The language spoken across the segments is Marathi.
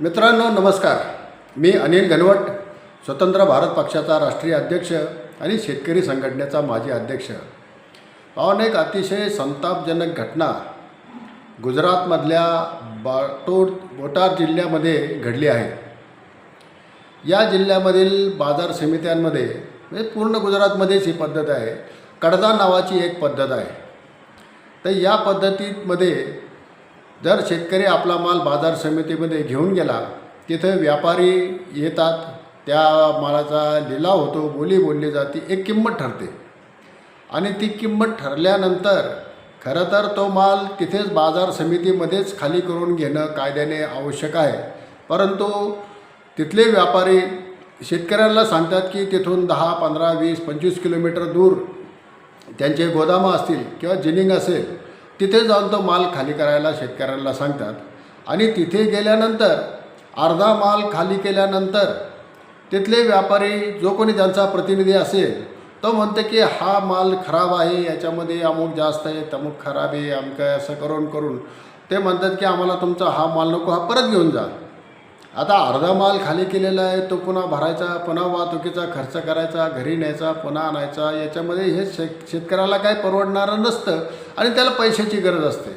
मित्रांनो नमस्कार. मी अनिल घनवट स्वतंत्र भारत पक्षाचा राष्ट्रीय अध्यक्ष आणि शेतकरी संघटनेचा माजी अध्यक्ष. पाहून एक अतिशय संतापजनक घटना गुजरातमधल्या बाटोड बोटार जिल्ह्यामध्ये घडली आहे. या जिल्ह्यामधील बाजार समित्यांमध्ये म्हणजे पूर्ण गुजरातमध्येच ही पद्धत आहे. कडदा नावाची एक पद्धत आहे. तर या पद्धतीमध्ये जर शेतकरी आपला माल बाजार समितीमध्ये घेऊन गेला तिथं व्यापारी येतात त्या मालाचा लिलाव होतो बोली बोलली जाते एक किंमत ठरते. आणि ती किंमत ठरल्यानंतर खरं तर तो माल तिथेच बाजार समितीमध्येच खाली करून घेणं कायद्याने आवश्यक आहे. परंतु तिथले व्यापारी शेतकऱ्यांना सांगतात की तिथून दहा पंधरा वीस पंचवीस किलोमीटर दूर त्यांचे गोदामं असतील किंवा जिनिंग असेल तिथे जाऊन तो माल खाली करायला शेतकऱ्यांना सांगतात. आणि तिथे गेल्यानंतर अर्धा माल खाली केल्यानंतर तिथले व्यापारी जो कोणी त्यांचा प्रतिनिधी असेल तो म्हणते की हा माल खराब आहे याच्यामध्ये अमुक जास्त आहे तमुक खराब आहे अमकं असं करून करून ते म्हणतात की आम्हाला तुमचा हा माल नको हा परत घेऊन जा. आता अर्धा माल खाली केलेला आहे तो पुन्हा भरायचा पुन्हा वाहतुकीचा खर्च करायचा घरी न्यायचा पुन्हा आणायचा याच्यामध्ये हे शे शेतकऱ्याला काय परवडणारं नसतं आणि त्याला पैशाची गरज असते.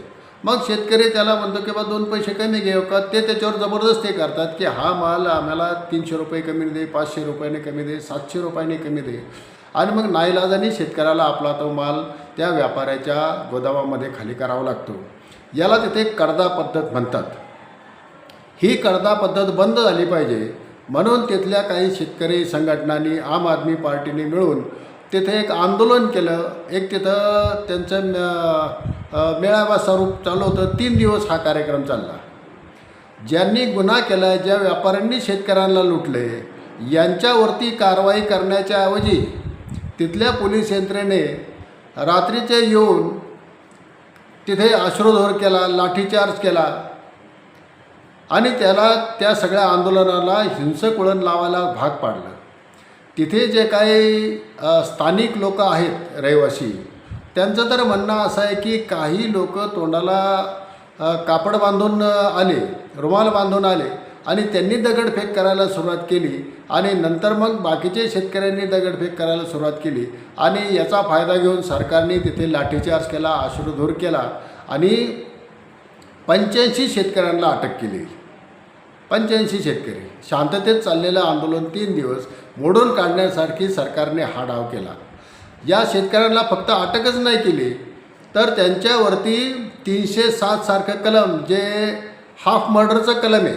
मग शेतकरी त्याला म्हणतो की बा दोन पैसे कमी घेऊ का? ते त्याच्यावर जबरदस्ती करतात की हा माल आम्हाला तीनशे रुपये कमी दे पाचशे रुपयाने कमी दे सातशे रुपयाने कमी दे. आणि मग नाईलाजाने शेतकऱ्याला आपला तो माल त्या व्यापाऱ्याच्या गोदामामध्ये खाली करावा लागतो. याला तिथे कडदा पद्धत म्हणतात. ही करदा पद्धत बंद झाली पाहिजे. म्हणून तिथल्या काही शेतकरी संघटनांनी आम आदमी पार्टीने मिळून तिथे एक आंदोलन केलं. एक तिथं त्यांचं मेळावा स्वरूप चालू होतं. तीन दिवस हा कार्यक्रम चालला. ज्यांनी गुन्हा केला ज्या व्यापाऱ्यांनी शेतकऱ्यांना लुटले यांच्यावरती कारवाई करण्याच्या ऐवजी तिथल्या पोलीस यंत्रणेने रात्रीचे येऊन तिथे अश्रुधोर केला लाठीचार्ज केला. आणि त्याला त्या सगळ्या आंदोलनाला हिंसक वळण लावायला भाग पाडलं. तिथे जे काही स्थानिक लोक आहेत रहिवासी त्यांचं तर म्हणणं असं आहे की काही लोक तोंडाला कापड बांधून आले रुमाल बांधून आले आणि त्यांनी दगडफेक करायला सुरुवात केली आणि नंतर मग बाकीचे शेतकऱ्यांनी दगडफेक करायला सुरुवात केली आणि याचा फायदा घेऊन सरकारने तिथे लाठीचार्ज केला आश्रधूर केला आणि पंच्याऐंशी शेतकऱ्यांना अटक केली. पंच्याऐंशी शेतकरी. शांततेत चाललेलं आंदोलन तीन दिवस मोडून काढण्यासारखी सरकारने हा डाव केला. या शेतकऱ्यांना फक्त अटकच नाही केली तर त्यांच्यावरती तीनशे सात सारखं कलम जे हाफ मर्डरचं कलम आहे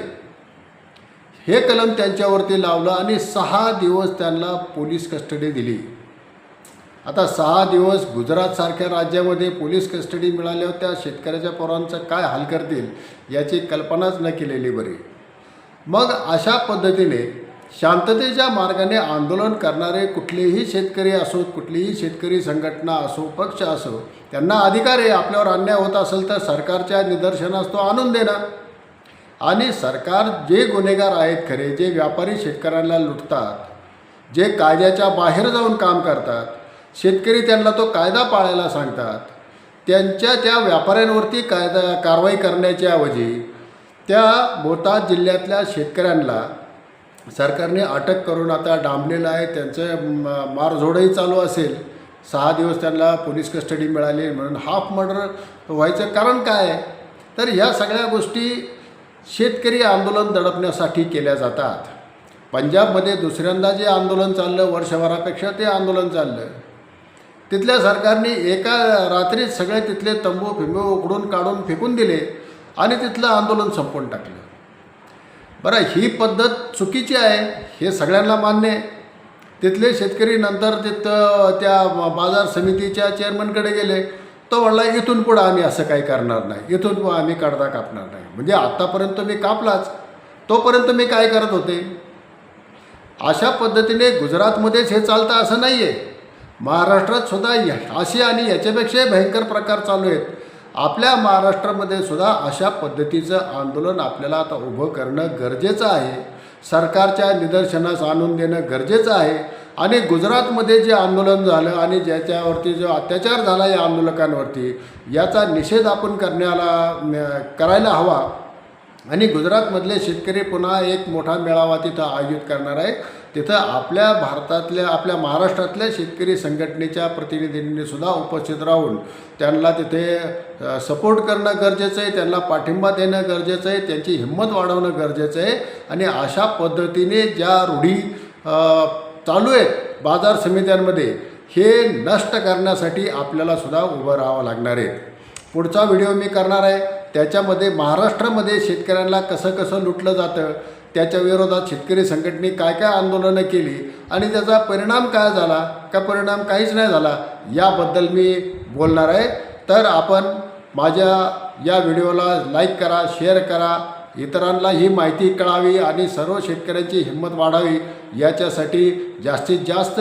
हे कलम त्यांच्यावरती लावलं आणि सहा दिवस त्यांना पोलीस कस्टडी दिली. आता सहा दिवस गुजरातसारख्या राज्यामध्ये पोलीस कस्टडी मिळाल्यावर त्या शेतकऱ्याच्या पोरांचं काय हाल करतील याची कल्पनाच न केलेली बरी. मग अशा पद्धतीने शांततेच्या मार्गाने आंदोलन करणारे कुठलेही शेतकरी असो कुठलीही शेतकरी संघटना असो पक्ष असो त्यांना अधिकार आहे आपल्यावर अन्याय होत असेल तर सरकारच्या निदर्शनास तो आणून देणार. आणि सरकार जे गुन्हेगार आहेत खरे जे व्यापारी शेतकऱ्यांना लुटतात जे कायद्याच्या बाहेर जाऊन काम करतात शेतकरी त्यांना तो कायदा पाळायला सांगतात. त्यांच्या त्या व्यापाऱ्यांवरती कायदा कारवाई करण्याच्या ऐवजी त्या बोटाद जिल्ह्यातल्या शेतकऱ्यांना सरकारने अटक करून आता डांबलेलं आहे. त्यांचं मारझोडही चालू असेल. सहा दिवस त्यांना पोलीस कस्टडी मिळाली म्हणून हाफ मर्डर व्हायचं कारण काय? तर ह्या सगळ्या गोष्टी शेतकरी आंदोलन दडपण्यासाठी केल्या जातात. पंजाबमध्ये दुसऱ्यांदा जे आंदोलन चाललं वर्षभरापेक्षा ते आंदोलन चाललं. तिथल्या सरकारने एका रात्रीत सगळे तिथले तंबू फिंबू उकडून काढून फेकून दिले आणि तिथलं आंदोलन संपवून टाकलं. बरं ही पद्धत चुकीची आहे हे सगळ्यांना मान्य आहे. तिथले शेतकरी नंतर तिथं त्या बाजार समितीच्या चेअरमनकडे गेले. तो म्हणला इथून पुढं आम्ही असं काही करणार नाही. इथून आम्ही काढता कापणार नाही. म्हणजे आत्तापर्यंत मी कापलाच. तोपर्यंत मी काय करत होते? अशा पद्धतीने गुजरातमध्येच हे चालतं असं नाही आहे महाराष्ट्रात सुद्धा या- असे आणि याच्यापेक्षाही भयंकर प्रकार चालू आहेत. आपल्या महाराष्ट्रामध्ये सुद्धा अशा पद्धतीचं आंदोलन आपल्याला आता उभं करणं गरजेचं आहे. सरकारच्या निदर्शनास आणून देणं गरजेचं आहे. आणि गुजरातमध्ये जे आंदोलन झालं आणि ज्याच्यावरती जो अत्याचार झाला या आंदोलकांवरती याचा निषेध आपण करण्याला करायला हवा. आणि गुजरातमधले शेतकरी पुन्हा एक मोठा मेळावा तिथं आयोजित करणार आहे तिथं आपल्या भारतातल्या आपल्या महाराष्ट्रातल्या शेतकरी संघटनेच्या प्रतिनिधींनी सुद्धा उपस्थित राहून त्यांना तिथे सपोर्ट करणं गरजेचं आहे त्यांना पाठिंबा देणं गरजेचं आहे त्यांची हिंमत वाढवणं गरजेचं आहे आणि अशा पद्धतीने ज्या रूढी चालू आहेत बाजार समित्यांमध्ये हे नष्ट करण्यासाठी आपल्याला सुद्धा उभं राहावं लागणार आहे. पुढचा व्हिडिओ मी करणार आहे. त्याच्यामध्ये महाराष्ट्रामध्ये शेतकऱ्यांना कसं कसं लुटलं जातं त्याच्या विरोधात शेतकरी संघटने काय काय आंदोलनं केली आणि त्याचा परिणाम काय झाला का परिणाम काहीच नाही झाला याबद्दल मी बोलणार आहे. तर आपण माझ्या या व्हिडिओला लाईक करा शेअर करा इतरांना ही माहिती कळावी आणि सर्व शेतकऱ्यांची हिंमत वाढावी याच्यासाठी जास्तीत जास्त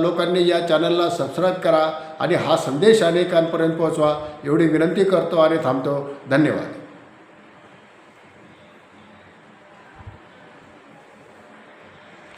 लोकांनी या चॅनलला सबस्क्राईब करा आणि हा संदेश अनेकांपर्यंत पोहोचवा एवढी विनंती करतो आणि थांबतो. धन्यवाद.